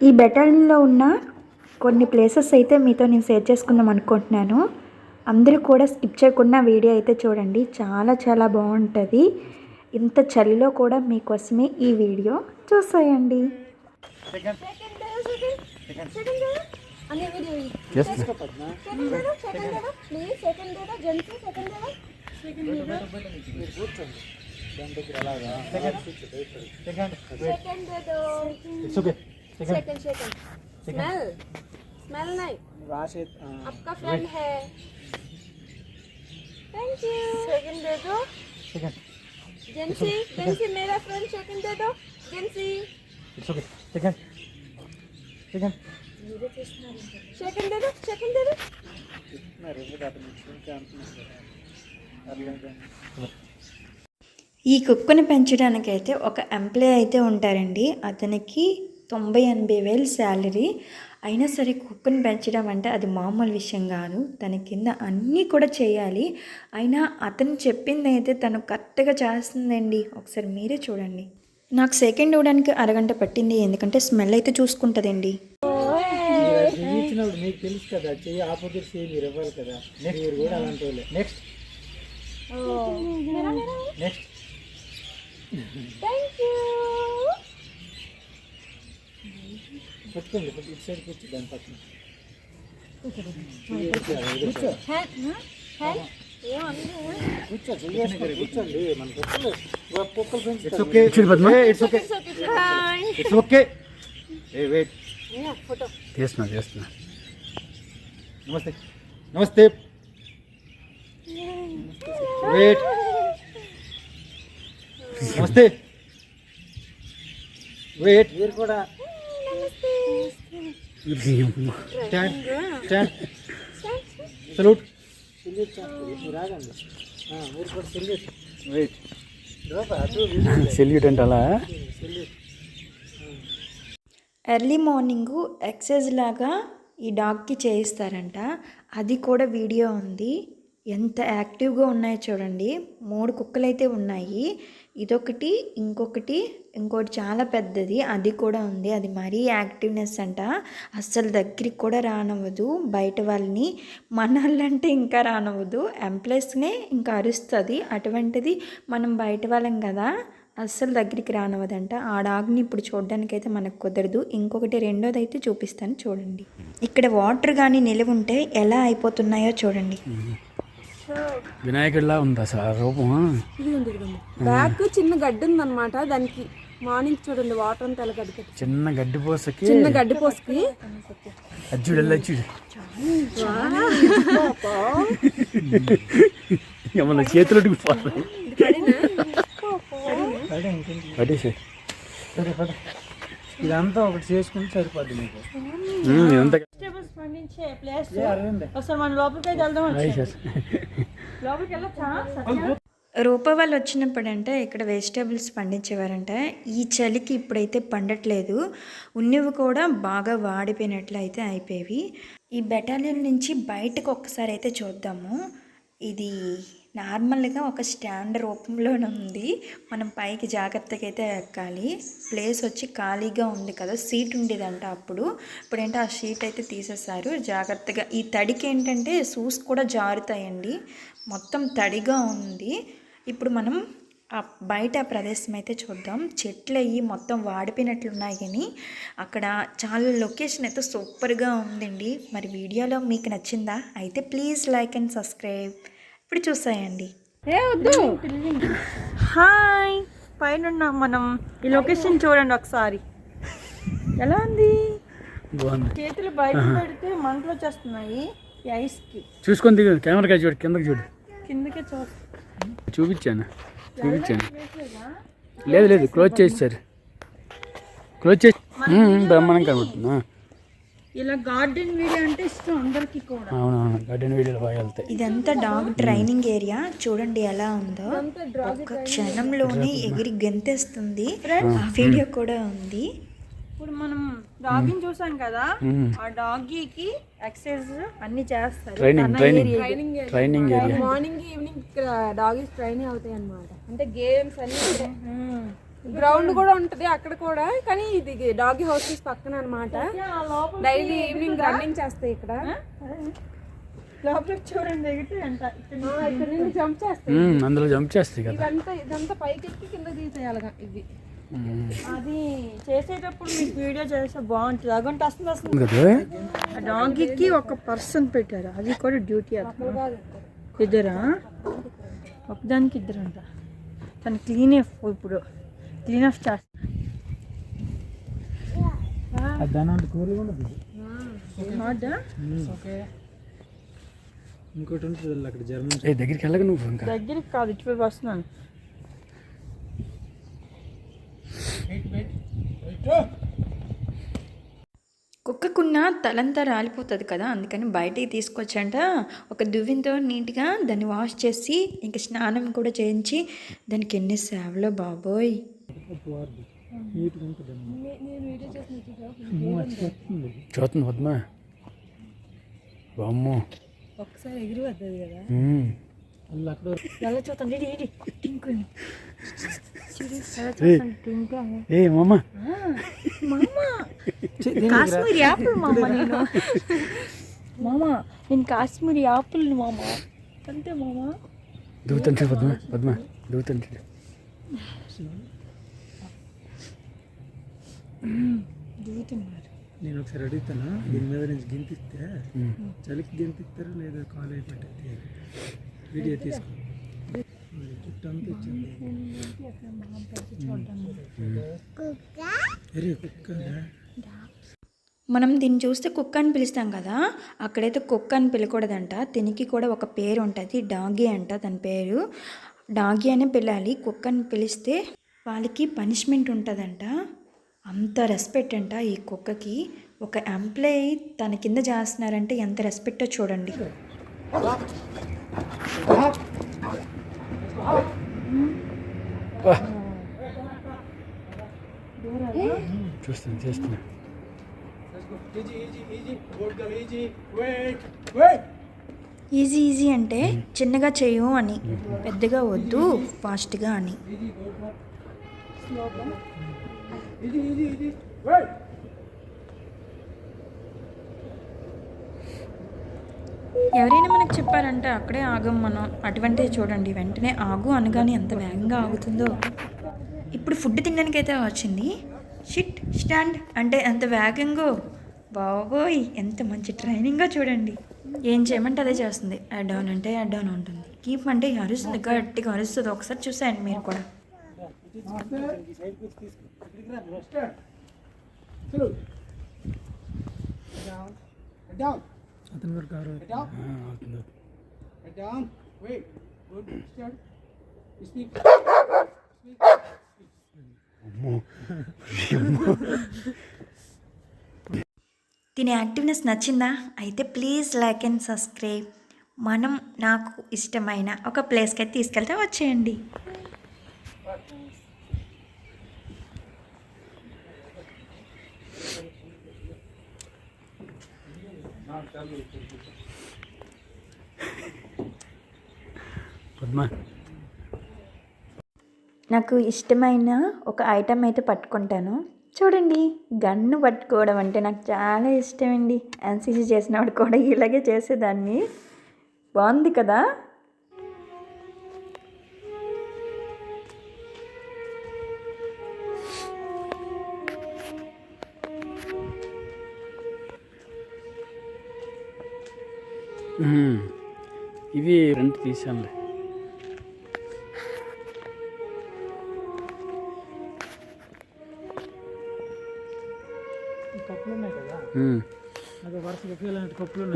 ఈ బెటాలియన్లో ఉన్న కొన్ని ప్లేసెస్ అయితే మీతో నేను షేర్ చేసుకుందాం అనుకుంటున్నాను. అందరూ కూడా స్కిప్ చేయకుండా వీడియో అయితే చూడండి. చాలా చాలా బాగుంటుంది. ఇంత చలిలో కూడా మీకోసమే ఈ వీడియో చూసేయండి. అనే వీడియో చేస్తున్నా second దేదో second దేదో please second దేదో gents second దేదో second దేదో second దేదో it's okay second second smell smell नहीं आपका फ्रेंड है थैंक यू सेकंड दे दो जेंसी जेंसी मेरा फ्रेंड सेकंड दे दो जेंसी it's okay second second second दे दो सेकंड दे दो ఈ కుక్కని పెంచడానికి అయితే ఒక ఎంప్లాయ్ అయితే ఉంటారండి అతనికి తొంభై ఎనభై వేలు శాలరీ. అయినా సరే కుక్కను పెంచడం అంటే అది మామూలు విషయం కాదు. తన కింద అన్నీ కూడా చేయాలి. అయినా అతను చెప్పింది అయితే తను కరెక్ట్గా చేస్తుందండి. ఒకసారి మీరే చూడండి. నాకు సెకండ్ ఇవ్వడానికి అరగంట పట్టింది. ఎందుకంటే స్మెల్ అయితే చూసుకుంటుందండి. నెక్స్ట్ థ్యాంక్ యూ పెట్టుకోండి ఇటు సైడ్ కూర్చో. దాని పక్కన కూర్చో కూర్చో చేయాలి కూర్చోండి మన నమస్తే. కూడా సల్యూట్ సెల్యూట్ సెల్యూట్ అంటే అలా ఎర్లీ మార్నింగు ఎక్సైజ్ లాగా ఈ డాగ్కి చేయిస్తారంట. అది కూడా వీడియో ఉంది. ఎంత యాక్టివ్గా ఉన్నాయో చూడండి. మూడు కుక్కలు అయితే ఉన్నాయి. ఇదొకటి ఇంకొకటి ఇంకోటి చాలా పెద్దది. అది కూడా ఉంది. అది మరీ యాక్టివ్నెస్ అంట. అస్సలు దగ్గరికి కూడా రానవ్వదు. బయట వాళ్ళని మన వాళ్ళంటే ఇంకా రానవ్వదు. ఎంప్లాయీస్నే ఇంకా అరుస్తుంది. అటువంటిది మనం బయట వాళ్ళం కదా అస్సలు దగ్గరికి రానవదంట ఆ డాగ్ని ఇప్పుడు చూడడానికి అయితే మనకు కుదరదు. ఇంకొకటి రెండోది అయితే చూపిస్తాను. చూడండి. ఇక్కడ వాటర్ కానీ నిలువుంటే ఎలా అయిపోతున్నాయో చూడండి. వినాయకుడిలా ఉంది ఆ రూపం బ్యాక్ చిన్న గడ్డి ఉందన్నమాట దానికి మార్నింగ్ చూడండి వాటర్ అంతా గడ్డి చిన్న గడ్డి పోసకి? చిన్న గడ్డి పోసుకి. అచ్చుడు వెళ్ళొచ్చుడు మన చేతులు పడేసే సరే ఇదంతా ఒకటి చేసుకుంటే సరిపోద్ది మీకు. ఇదంతా వెజిటేబుల్స్ పండించే ప్లేస్ ఒకసారి మన లోపలికి వెళ్దాం లోపలికి వెళ్ళొచ్చా? రూప వాళ్ళు వచ్చినప్పుడంటే ఇక్కడ వెజిటేబుల్స్ పండించేవారంట. ఈ చలికి ఇప్పుడైతే పండట్లేదు. ఉన్నవి కూడా బాగా వాడిపోయినట్లు అయితే అయిపోయేవి. ఈ బెటాలియన్ నుంచి బయటకు ఒక్కసారి అయితే చూద్దాము. ఇది నార్మల్గా ఒక స్టాండ్ రూపంలోనే ఉంది. మనం పైకి జాగ్రత్తగా అయితే ఎక్కాలి. ప్లేస్ వచ్చి ఖాళీగా ఉంది కదా సీట్ ఉండేదంట అప్పుడు. ఇప్పుడేంటే ఆ షీట్ అయితే తీసేశారు. జాగ్రత్తగా ఈ తడికి ఏంటంటే షూస్ కూడా జారుతాయండి. మొత్తం తడిగా ఉంది. ఇప్పుడు మనం ఆ బయట ప్రదేశం అయితే చూద్దాం. చెట్లు అయ్యి మొత్తం వాడిపోయినట్లు ఉన్నాయి కానీ అక్కడ చాలా లొకేషన్ అయితే సూపర్గా ఉందండి. మరి వీడియోలో మీకు నచ్చిందా? అయితే ప్లీజ్ లైక్ అండ్ సబ్స్క్రైబ్. ఇప్పుడు చూసాయండి? ఏ వద్దు. హాయ్. పైన ఉన్నాం మనం ఈ లొకేషన్ చూడండి ఒకసారి. ఎలా ఉంది? చేతులు బయట పెడితే మంటలు వచ్చేస్తున్నాయి ఈ ఐస్కి చూసుకొని దిగు కెమెరా చూడు కిందకి చూడు. కిందకే చూ చూపించాను? చూపించాను? లేదు లేదు క్లోజ్ చేశారు క్లోజ్ చేసి బ్రహ్మాండం కనబడుతుంది. ఇలా గార్డెన్ వీడియో అంటే ఇష్టం అందరికీ కూడా. అవునవును గార్డెన్ వీడియోలు బాగా వెళ్తాయి. ఇదంతా డాగ్ ట్రైనింగ్ ఏరియా. చూడండి ఎలా ఉందో. ఒక్క క్షణంలోనే ఎగిరి గెంతేస్తుంది. ఆ వీడియో కూడా ఉంది. ఇప్పుడు మనం డాగిని చూసాం కదా. ఆ డాగీకి ఎక్సర్సైజ్ అన్ని చేస్తారు. Training training. Training area. Morning evening ఇక్కడ డాగీస్ ట్రైనింగ్ అవుతాయి అన్నమాట అంటే గేమ్స్ అన్ని. గ్రౌండ్ కూడా ఉంటది అక్కడ కూడా. కానీ ఇది డాగి హౌసెస్ పక్కన అన్నమాట. డైలీ ఈవినింగ్ రన్నింగ్ చేస్తాయి ఇక్కడ. లోపలికి చూడండి ఇక్కడ నుండి జంప్ చేస్తాయి. అందులో జంప్ చేస్తాయి కదా. ఇదంతా ఇదంతా పైకి ఎక్కి కింద ఇవి. ఉమ్. అది చేసేటప్పుడు మీకు వీడియో చేస్తే బాగుంటుంది. అగంట వస్తుంది వస్తుంది. కదా ఆ డాగీకి ఒక పర్సన్ పెట్టారు. అది కూడా డ్యూటీ ఇద్దరా? ఒకదానికి ఇద్దరు అంట తను క్లీన్ ఇప్పుడు క్లీన్ హార్డా? ఇంకోటి ఉంటుంది అక్కడ జర్మన్ ఏ దగ్గరికి వెళ్ళక నువ్వు ఇంకా. దగ్గరికి కాదు ఇటువైపు వస్తున్నాను. కుక్కకున్న తలంతా రాలిపోతుంది కదా అందుకని బయటికి తీసుకొచ్చంట. ఒక దువ్వెనతో నీట్గా దాన్ని వాష్ చేసి ఇంక స్నానం కూడా చేయించి దానికి ఎన్ని సేవలో బాబోయ్. చూస్తుంది పద్మ. బామ్మో ఒకసారి ఎగిరి వద్దది కదా ఏ మామ. మామ. కాశ్మీర్ యాపిల్ మామ నేను. మామ నేను కాశ్మీర్ యాపిల్ మామ. అంతే మామ. దూతంటే పద్మ పద్మ. దూతంటే దిగుతున్నారు నేను ఒకసారి అడుగుతాను? దీని మీద నుంచి గింతిస్తే చలికి గింతిస్తారా లేదా కాలేజ్ పట్టిస్తే? వీడియో తీసుకో. ఇచ్చింది అరే కుక్క మనం దీన్ని చూస్తే కుక్క అని పిలుస్తాం కదా అక్కడైతే కుక్క అని పిలకూడదంట. దీనికి కూడా ఒక పేరు ఉంటుంది డాగి అంట తన పేరు. డాగి అనే పిలాలి కుక్క అని పిలిస్తే వాళ్ళకి పనిష్మెంట్ ఉంటుందంట. అంత రెస్పెక్ట్ అంట ఈ కుక్కకి. ఒక ఎంప్లాయీ తన కింద చేస్తున్నారంటే ఎంత రెస్పెక్టో చూడండి. చూస్తాను చేస్తున్నా. ఈజీ ఈజీ అంటే చిన్నగా చేయు అని పెద్దగా వద్దు ఫాస్ట్గా అని. ఎవరైనా మనకు చెప్పారంటే అక్కడే ఆగం మనం. అటువంటిది చూడండి వెంటనే ఆగు అనగానే ఎంత వేగంగా ఆగుతుందో. ఇప్పుడు ఫుడ్ తినడానికి అయితే వచ్చింది. షిట్ స్టాండ్ అంటే ఎంత వేగంగా. బాబోయ్ ఎంత మంచి ట్రైనింగ్గా చూడండి. ఏం చేయమంటే అదే చేస్తుంది. యాడ్ డౌన్ అంటే యాడ్ డౌన్ ఉంటుంది. కీప్ అంటే అరుస్తుంది గట్టిగా అరుస్తుంది. ఒకసారి చూసాయండి మీరు కూడా. అతని వరకు కారు ఆ, అవుతుంది అమ్మో దీని యాక్టివ్నెస్ నచ్చిందా? అయితే ప్లీజ్ లైక్ అండ్ సబ్స్క్రైబ్ మనం నాకు ఇష్టమైన ఒక ప్లేస్కి అయితే తీసుకెళ్తే వచ్చేయండి. నాకు ఇష్టమైన ఒక ఐటమ్ అయితే పట్టుకుంటాను. చూడండి గన్ను పట్టుకోవడం అంటే నాకు చాలా ఇష్టం అండి ఎన్సీసీ చేసినప్పుడు కూడా ఇలాగే చేసేదాన్ని. బాగుంది కదా?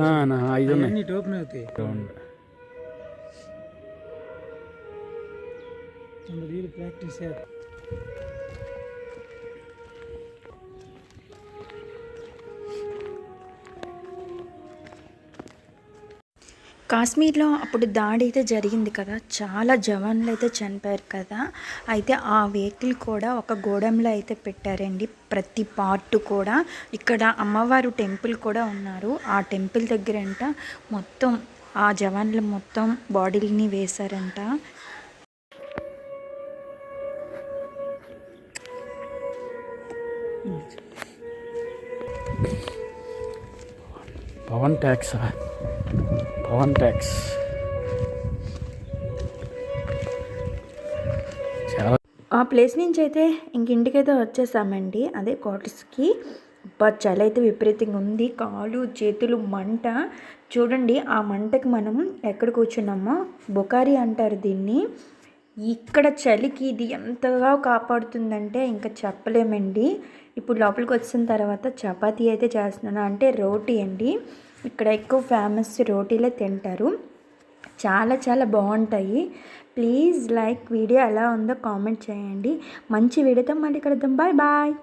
ఆ, ఉన్నాయి నా ఐదు ఉన్నాయి ఓపెన్ అవుతాయి. రౌండ్ ప్రాక్టీస్ చేయాలి కాశ్మీర్లో అప్పుడు దాడి అయితే జరిగింది కదా చాలా జవాన్లు అయితే చనిపోయారు కదా. అయితే ఆ వెహికల్ కూడా ఒక గోడంలో అయితే పెట్టారండి. ప్రతి పార్ట్ కూడా ఇక్కడ అమ్మవారు టెంపుల్ కూడా ఉన్నారు. ఆ టెంపుల్ దగ్గరంట మొత్తం ఆ జవాన్లు మొత్తం బాడీలని వేశారంట. పవన్ ట్యాక్సా? పవన్ ట్యాక్స్. ఆ ప్లేస్ నుంచి అయితే ఇంకింటికైతే వచ్చేసామండి. అదే క్వార్టర్స్కి అబ్బా చలి అయితే విపరీతంగా ఉంది. కాలు చేతులు మంట. చూడండి ఆ మంటకి మనం ఎక్కడ కూర్చున్నామో? బొకారి అంటారు దీన్ని. ఇక్కడ చలికి ఇది ఎంతగా కాపాడుతుందంటే ఇంకా చెప్పలేమండి. ఇప్పుడు లోపలికి వచ్చిన తర్వాత చపాతీ అయితే చేస్తున్నాను. అంటే రోటీ అండి. ఇక్కడ ఎక్కువ ఫేమస్ రోటీలే తింటారు. చాలా చాలా బాగుంటాయి. ప్లీజ్ లైక్ వీడియో ఎలా ఉందో కామెంట్ చేయండి. మంచి వీడియోతో మళ్ళీ కలుద్దాం. Bye bye.